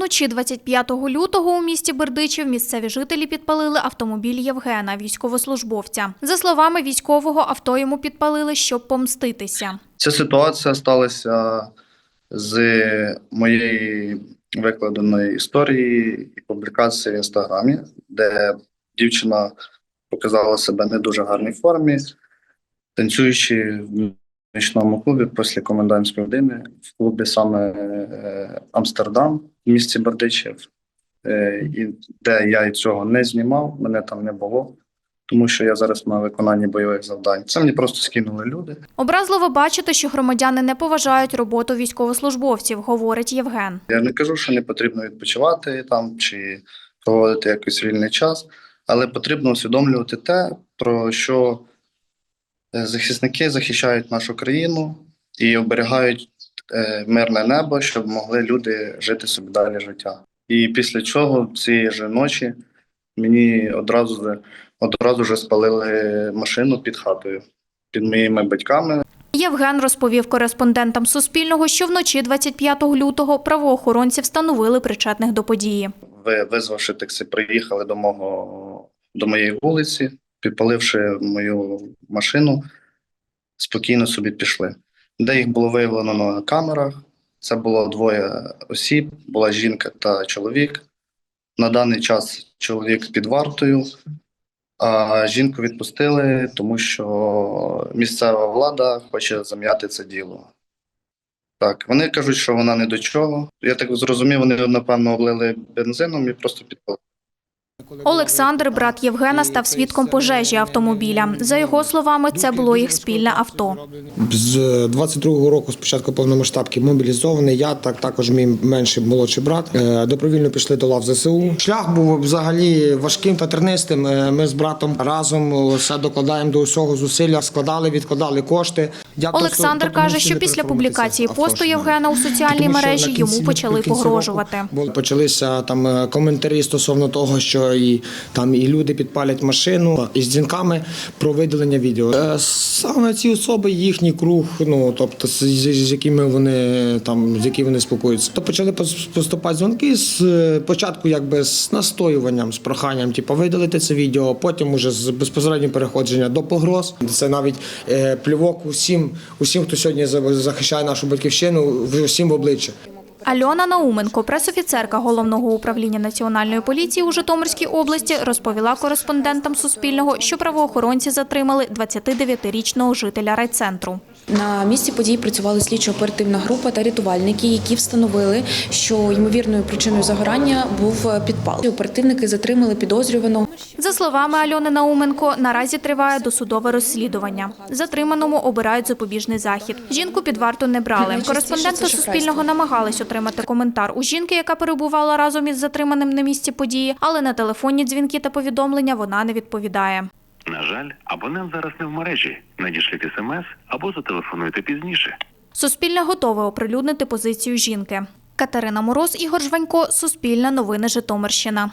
Вночі 25 лютого у місті Бердичів місцеві жителі підпалили автомобіль Євгена, військовослужбовця. За словами військового, авто йому підпалили, щоб помститися. Ця ситуація сталася з моєї викладеної історії і публікації в інстаграмі, де дівчина показала себе не дуже гарній формі, танцюючи в нічному клубі після комендантської години, в клубі саме е, Амстердам в місті Бердичів, е, і де я і цього не знімав, мене там не було. Тому що я зараз на виконанні бойових завдань. Це мені просто скинули люди. Образливо бачити, що громадяни не поважають роботу військовослужбовців, говорить Євген. Я не кажу, що не потрібно відпочивати там чи проводити якийсь вільний час, але потрібно усвідомлювати те, про що захисники захищають нашу країну і оберігають е, мирне небо, щоб могли люди жити собі далі життя. І після чого цієї ж ночі мені одразу одразу ж спалили машину під хатою, під моїми батьками. Євген розповів кореспондентам Суспільного, що вночі 25 лютого правоохоронці встановили причетних до події. ви, визвавши таксі, приїхали до мого до моєї вулиці, підпаливши мою машину, спокійно собі пішли. Де їх було виявлено на камерах. Це було двоє осіб, була жінка та чоловік. На даний час чоловік під вартою, а жінку відпустили, тому що місцева влада хоче зам'яти це діло. Так, вони кажуть, що вона не до чого. Я так зрозумів, вони напевно облили бензином і просто підпалили. Олександр, брат Євгена, став свідком пожежі автомобіля. За його словами, це було їх спільне авто. З 22-го року, спочатку повномасштабки, мобілізований. Я так також мій менший молодший брат. Е, Добровільно пішли до лав ЗСУ. Шлях був взагалі важким та тернистим. Е, Ми з братом разом все докладаємо до усього зусилля, складали, відкладали кошти. Я Олександр просто- каже, що після публікації посту Євгена у соціальній мережі кінці- йому почали погрожувати. Почалися там е, коментарі стосовно того, що і там і люди підпалять машину із дзвінками про видалення відео. Е, Саме ці особи, їхній круг, ну тобто з, якими вони там з якими вони спілкуються. То почали поступати дзвінки з е, початку, якби з настоюванням, з проханням, типу, видалити це відео. Потім уже з безпосередньо переходження до погроз. Це навіть е, плювок усім, усім, хто сьогодні захищає нашу батьківщину, всім в обличчя. Альона Науменко, пресофіцерка головного управління національної поліції у Житомирській області, розповіла кореспондентам Суспільного, що правоохоронці затримали 29-річного жителя райцентру. На місці подій працювали слідчо-оперативна група та рятувальники, які встановили, що ймовірною причиною загорання був підпал. Оперативники затримали підозрюваного. За словами Альони Науменко, наразі триває досудове розслідування. Затриманому обирають запобіжний захід. Жінку під варту не брали. Кореспонденти. Суспільного намагались отримати коментар у жінки, яка перебувала разом із затриманим на місці події, але на телефонні дзвінки та повідомлення вона не відповідає. На жаль, абонент зараз не в мережі. Надішліть смс або зателефонуйте пізніше. Суспільне готове оприлюднити позицію жінки. Катерина Мороз, Ігор Жванько, Суспільне новини Житомирщина.